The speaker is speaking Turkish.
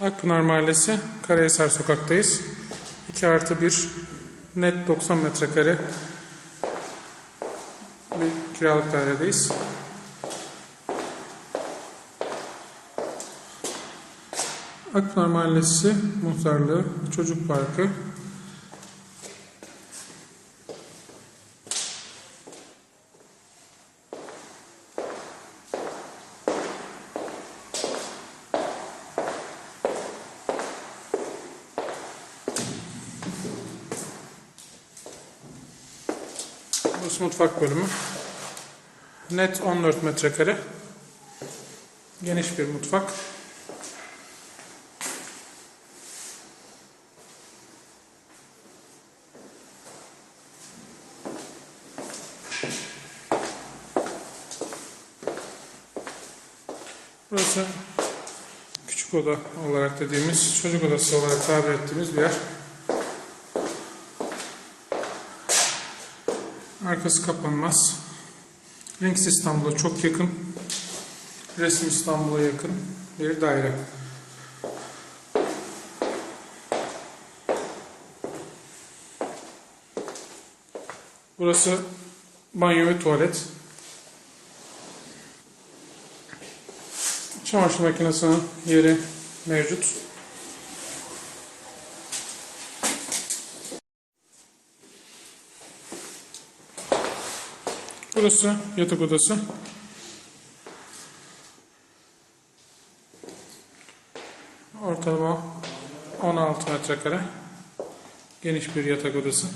Akpınar Mahallesi, Karahisar Sokak'tayız. 2 artı 1, net 90 metrekare bir kiralık dairedeyiz. Akpınar Mahallesi Muhtarlığı, Çocuk Parkı, Burası mutfak bölümü. Net 14 metrekare. Geniş bir mutfak. Burası küçük oda olarak dediğimiz, çocuk odası olarak tabir ettiğimiz bir yer. Arkası kapanmaz. Links İstanbul'a çok yakın. Resim İstanbul'a yakın bir daire. Burası banyo ve tuvalet. Çamaşır makinesinin yeri mevcut. Burası yatak odası. Ortalama 16 metrekare. Geniş bir yatak odası.